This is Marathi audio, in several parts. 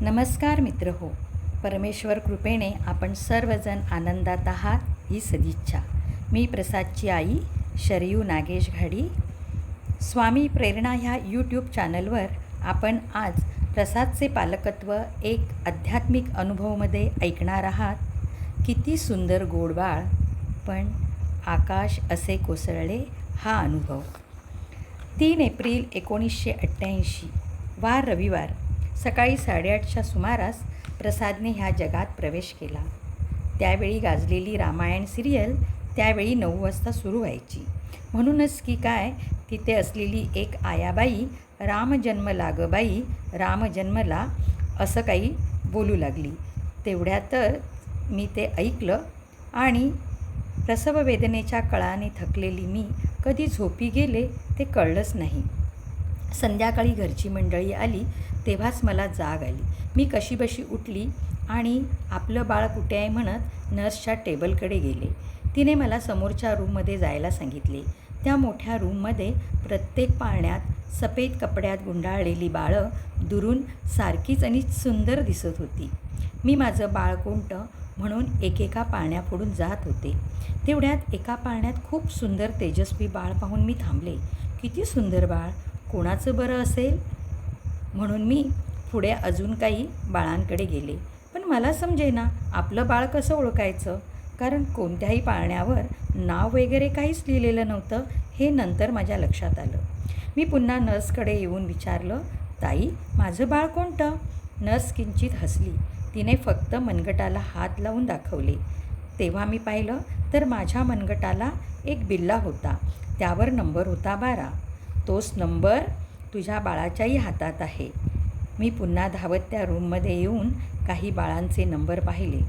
नमस्कार मित्र हो परमेश्वर कृपेने आपण सर्वजण आनंदात आहात ही सदिच्छा. मी प्रसादची आई शरयू नागेश घाडी. स्वामी प्रेरणा ह्या यूट्यूब चॅनलवर आपण आज प्रसादचे पालकत्व एक आध्यात्मिक अनुभवमध्ये ऐकणार आहात. किती सुंदर गोडबाळ पण आकाश असे कोसळले हा अनुभव. तीन एप्रिल एकोणीसशे अठ्ठ्याऐंशी वार रविवार सकाळी साडेआठच्या सुमारास प्रसादने ह्या जगात प्रवेश केला. त्यावेळी गाजलेली रामायण सिरियल त्यावेळी नऊ वाजता सुरू व्हायची. म्हणूनच की काय तिथे असलेली एक आयाबाई रामजन्म लागबाई रामजन्मला असं काही बोलू लागली. तेवढ्या तर मी ते ऐकलं आणि प्रसववेदनेच्या कळाने थकलेली मी कधी झोपी गेले ते कळलंच नाही. संध्याकाळी घरची मंडळी आली तेव्हाच मला जाग आली. मी कशीबशी उठली आणि आपलं बाळ कुठे आहे म्हणत नर्सच्या टेबलकडे गेले. तिने मला समोरच्या रूममध्ये जायला सांगितले. त्या मोठ्या रूममध्ये प्रत्येक पाळण्यात सफेद कपड्यात गुंडाळलेली बाळं दुरून सारखीच आणि सुंदर दिसत होती. मी माझं बाळ कोणतं म्हणून एकेका पाळण्या फोडून जात होते. तेवढ्यात एका पाळण्यात खूप सुंदर तेजस्वी बाळ पाहून मी थांबले. किती सुंदर बाळ! कोणाचं बरं असेल? म्हणून मी पुढे अजून काही बाळांकडे गेले. पण मला समजेना आपलं बाळ कसं ओळखायचं? कारण कोणत्याही पाळण्यावर नाव वगैरे काहीच लिहिलेलं नव्हतं हे नंतर माझ्या लक्षात आलं. मी पुन्हा नर्सकडे येऊन विचारलं ताई माझं बाळ कोणतं? नर्स किंचित हसली. तिने फक्त मनगटाला हात लावून दाखवले. तेव्हा मी पाहिलं तर माझ्या मनगटाला एक बिल्ला होता. त्यावर नंबर होता बारा. तोच नंबर तुझ्या बाळाच्याही हातात आहे. मी पुन्हा धावत त्या रूममध्ये येऊन काही बाळांचे नंबर पाहिले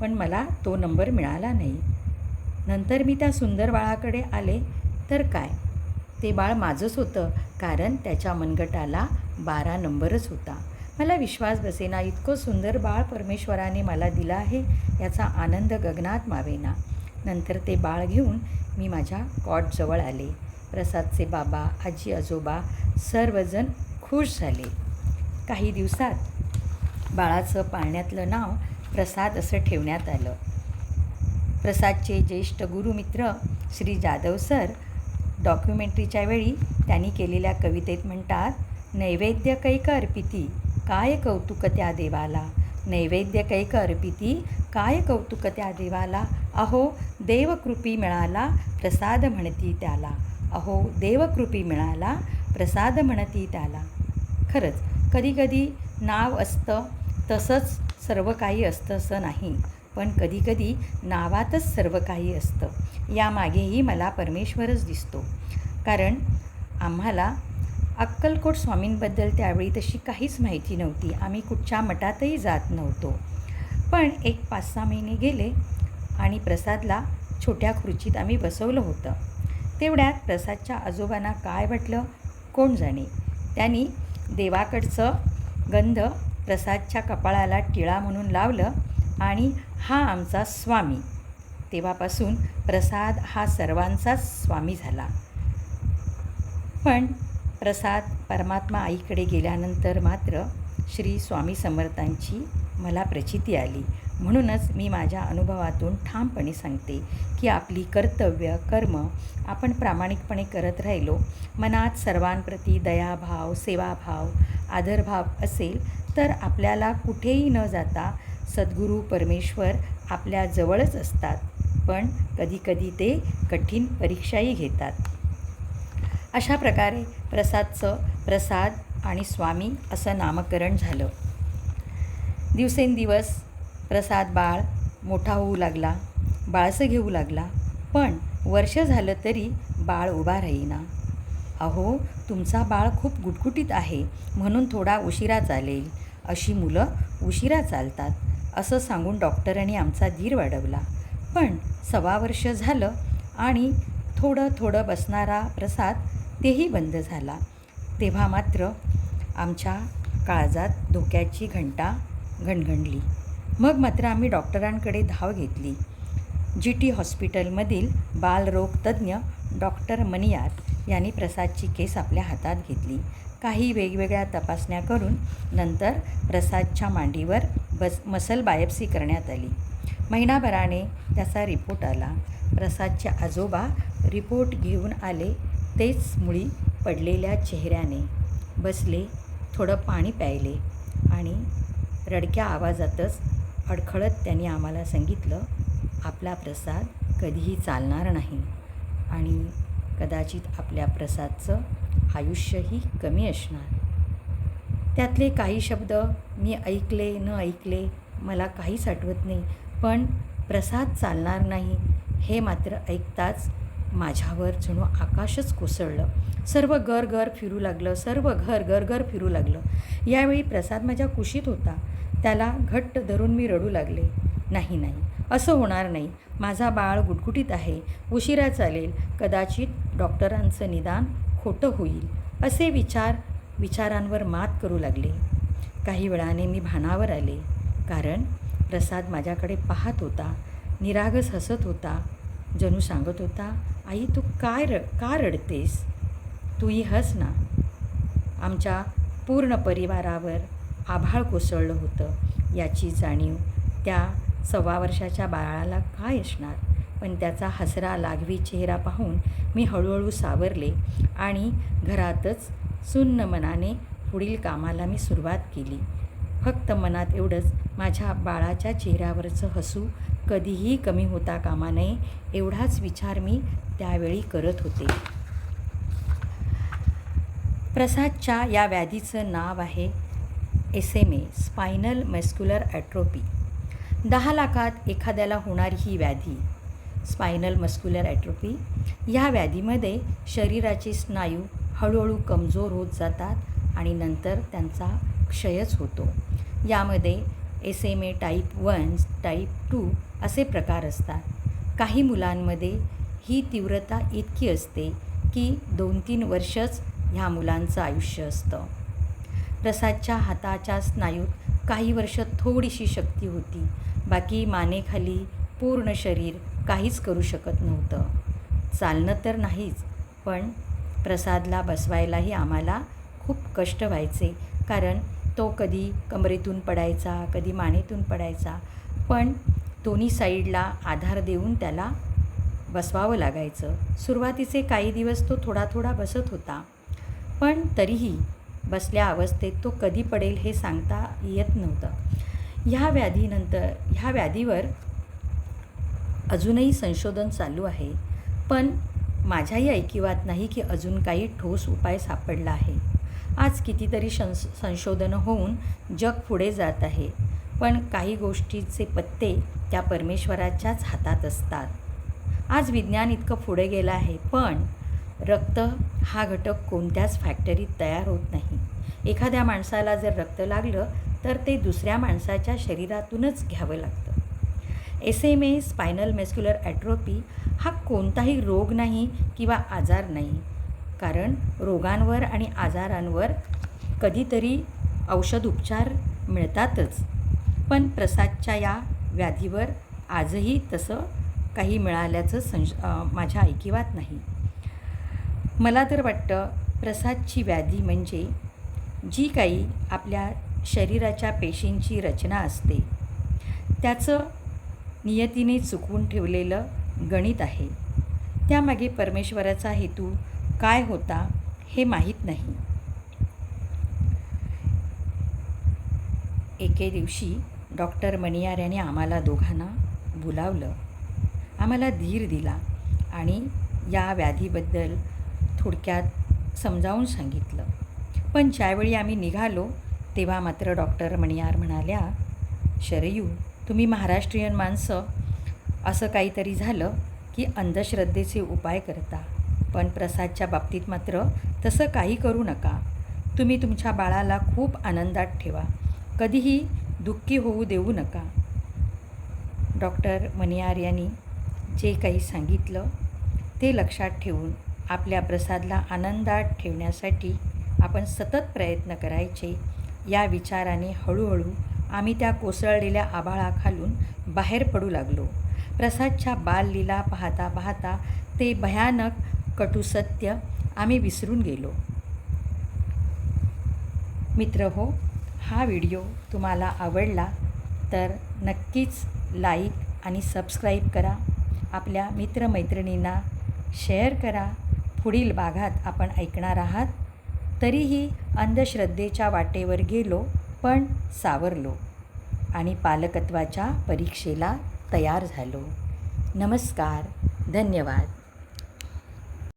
पण मला तो नंबर मिळाला नाही. नंतर मी त्या सुंदर बाळाकडे आले तर काय? ते बाळ माझंच होतं कारण त्याच्या मनगटाला बारा नंबरच होता. मला विश्वास बसेना इतकं सुंदर बाळ परमेश्वराने मला दिला आहे याचा आनंद गगनात मावेना. नंतर ते बाळ घेऊन मी माझ्या कॉटजवळ आले. प्रसादचे बाबा आजी आजोबा सर्वजण खुश झाले. काही दिवसात बाळाचं पाळण्यातलं नाव प्रसाद असं ठेवण्यात आलं. प्रसादचे ज्येष्ठ गुरुमित्र श्री जाधव सर डॉक्युमेंटरीच्या वेळी त्यांनी केलेल्या कवितेत म्हणतात नैवेद्य कैक अर्पिती काय कौतुक त्या देवाला? नैवेद्य कैक अर्पिती काय कौतुक त्या देवाला? अहो देवकृपी मिळाला प्रसाद म्हणती त्याला. अहो देवकृपी मिळाला प्रसाद म्हणती त्याला. खरंच कधीकधी नाव असतं तसंच सर्व काही असतं असं नाही पण कधीकधी नावातच सर्व काही असतं यामागेही मला परमेश्वरच दिसतो. कारण आम्हाला अक्कलकोट स्वामींबद्दल त्यावेळी तशी काहीच माहिती नव्हती आम्ही कुठच्या मठातही जात नव्हतो. पण एक पाच सहा महिने गेले आणि प्रसादला छोट्या खुर्चीत आम्ही बसवलं होतं. तेवढ्यात प्रसादच्या आजोबांना काय वाटलं? कोण जाणे? त्यांनी देवाकडचं गंध प्रसादच्या कपाळाला टिळा म्हणून लावलं आणि हा आमचा स्वामी. तेव्हापासून प्रसाद हा सर्वांचाच स्वामी झाला. पण प्रसाद परमात्मा आईकडे गेल्यानंतर मात्र श्री स्वामी समर्थांची मला प्रचिती आली. म्हणूनच मी माझ्या अनुभवातून ठामपणे सांगते की आपली कर्तव्य कर्म आपण प्रामाणिकपणे करत राहिलो मनात सर्वांप्रती दयाभाव सेवाभाव आदरभाव असेल तर आपल्याला कुठेही न जाता सद्गुरू परमेश्वर आपल्या जवळच असतात पण कधीकधी ते कठीण परीक्षाही घेतात. अशा प्रकारे प्रसादचं प्रसाद आणि स्वामी असं नामकरण झालं. दिवसेंदिवस प्रसाद बाळ मोठा होऊ लागला बाळसं घेऊ लागला पण वर्ष झालं तरी बाळ उभा राहीना. अहो तुमचा बाळ खूप गुटगुटीत आहे म्हणून थोडा उशिरा चालेल. अशी मुलं उशिरा चालतात असं सांगून डॉक्टरांनी आमचा धीर वाढवला. पण सव्वा वर्ष झालं आणि थोडं थोडं बसणारा प्रसाद तेही बंद झाला. तेव्हा मात्र आमच्या काळजात धोक्याची घंटा घणघणली. मग मात्र आम्ही डॉक्टरांकडे धाव घेतली. जी टी हॉस्पिटलमधील बालरोग तज्ज्ञ डॉक्टर मनियार यांनी प्रसादची केस आपल्या हातात घेतली. काही वेगवेगळ्या तपासण्या करून नंतर प्रसादच्या मांडीवर बस मसल बायप्सी करण्यात आली. महिनाभराने त्याचा रिपोर्ट आला. प्रसादचे आजोबा रिपोर्ट घेऊन आले तेच मुळी पडलेल्या चेहऱ्याने. बसले थोडं पाणी प्यायले आणि रडक्या आवाजातच अडखळत त्यांनी आम्हाला सांगितलं आपला प्रसाद कधीही चालणार नाही आणि कदाचित आपल्या प्रसादचं आयुष्यही कमी असणार. त्यातले काही शब्द मी ऐकले न ऐकले मला काहीच आठवत नाही पण प्रसाद चालणार नाही हे मात्र ऐकताच माझ्यावर जणू आकाशच कोसळलं. सर्व घर घर फिरू लागलं सर्व घर घर घर फिरू लागलं. यावेळी प्रसाद माझ्या कुशीत होता. त्याला घट्ट धरून मी रडू लागले. नाही नाही असं होणार नाही. माझा बाळ गुटगुटीत आहे. उशिरा चालेल. कदाचित डॉक्टरांचं निदान खोटं होईल. असे विचार विचारांवर मात करू लागले. काही वेळाने मी भानावर आले. कारण प्रसाद माझ्याकडे पाहत होता. निरागस हसत होता. जणू सांगत होता आई तू काय र का रडतेस? तूही हस ना. आमच्या पूर्ण परिवारावर आभाळ कोसळलं होतं. याची जाणीव त्या सव्वा वर्षाच्या बाळाला काय असणार पण त्याचा हसरा लाघवी चेहरा पाहून मी हळूहळू सावरले आणि घरातच सुन्न मनाने पुढील कामाला मी सुरुवात केली. फक्त मनात एवढंच माझ्या बाळाच्या चेहऱ्यावरचं हसू कधीही कमी होता कामा नये एवढाच विचार मी त्यावेळी करत होते. प्रसादच्या या व्याधीचं नाव आहे S M A spinal muscular atrophy दहा लाखात एखाद्याला होणारी ही व्याधी स्पायनल मस्क्युलर ॲट्रोपी ह्या व्याधीमध्ये शरीराचे स्नायू हळूहळू कमजोर होत जातात आणि नंतर त्यांचा क्षयच होतो. यामध्ये S M A type one type two असे प्रकार असतात. काही मुलांमध्ये ही तीव्रता इतकी असते की दोन तीन वर्षच ह्या मुलांचं आयुष्य असतं. प्रसादच्या हाताच्या स्नायूत काही वर्ष थोडीशी शक्ती होती. बाकी मानेखाली पूर्ण शरीर काहीच करू शकत नव्हतं. चालणं तर नाहीच पण प्रसादला बसवायलाही आम्हाला खूप कष्ट व्हायचे कारण तो कधी कमरेतून पडायचा कधी मानेतून पडायचा. पण दोन्ही साईडला आधार देऊन त्याला बसवावं लागायचं. सुरुवातीचे काही दिवस तो थोडा थोडा बसत होता. पण तरीही बसल्या अवस्थेत तो कधी पडेल हे सांगता येत नव्हतं. ह्या व्याधीनंतर ह्या व्याधीवर अजूनही संशोधन चालू आहे. पण माझ्याही ऐकिवात नाही की अजून काही ठोस उपाय सापडला आहे. आज कितीतरी संस संशोधनं होऊन जग पुढे जात आहे. पण काही गोष्टीचे पत्ते त्या परमेश्वराच्याच हातात असतात. आज विज्ञान इतकं पुढे गेलं आहे पण रक्त हा घटक कोणत्याच फॅक्टरीत तयार होत नाही. एखाद्या माणसाला जर रक्त लागलं तर ते दुसऱ्या माणसाच्या शरीरातूनच घ्यावं लागतं. S M A spinal muscular atrophy हा कोणताही रोग नाही किंवा आजार नाही. कारण रोगांवर आणि आजारांवर कधीतरी औषध उपचार मिळतातच. पण प्रसादच्या या व्याधीवर आजही तसं काही मिळाल्याचं संश माझ्या ऐकिवात नाही. मला तर वाटतं प्रसादची व्याधी म्हणजे जी काही आपल्या शरीराच्या पेशींची रचना असते. त्याचं नियतीने चुकवून ठेवलेलं गणित आहे. त्यामागे परमेश्वराचा हेतू काय होता हे माहीत नाही. एके दिवशी डॉक्टर मणियार याने आम्हाला दोघांना बोलावलं. आम्हाला धीर दिला आणि या व्याधीबद्दल थोडक्यात समजावून सांगितलं. पण ज्यावेळी आम्ही निघालो तेव्हा मात्र डॉक्टर मणियार म्हणाल्या शरयू तुम्ही महाराष्ट्रीयन माणसं. असं काहीतरी झालं की अंधश्रद्धेचे उपाय करता. पण प्रसादच्या बाबतीत मात्र तसं काही करू नका. तुम्ही तुमच्या बाळाला खूप आनंदात ठेवा. कधीही दुःखी होऊ देऊ नका. डॉक्टर मणियार यांनी जे काही सांगितलं ते लक्षात ठेवून आपल्या प्रसादला आनंदात ठेवण्यासाठी आपण सतत प्रयत्न करायचे. या विचाराने हळूहळू आम्ही त्या कोसळलेल्या आभाळाखालून बाहेर पडू लागलो. प्रसादच्या बाललीला पाहता पाहता ते भयानक कटुसत्य आम्ही विसरून गेलो. मित्र हो हा व्हिडिओ तुम्हाला आवडला तर नक्कीच लाईक आणि सबस्क्राईब करा. आपल्या मित्रमैत्रिणींना शेअर करा. पुढील भागात आपण ऐकणार आहात. तरीही अंधश्रद्धेच्या वाटेवर गेलो पण सावरलो आणि पालकत्वाच्या परीक्षेला तयार झालो. नमस्कार धन्यवाद.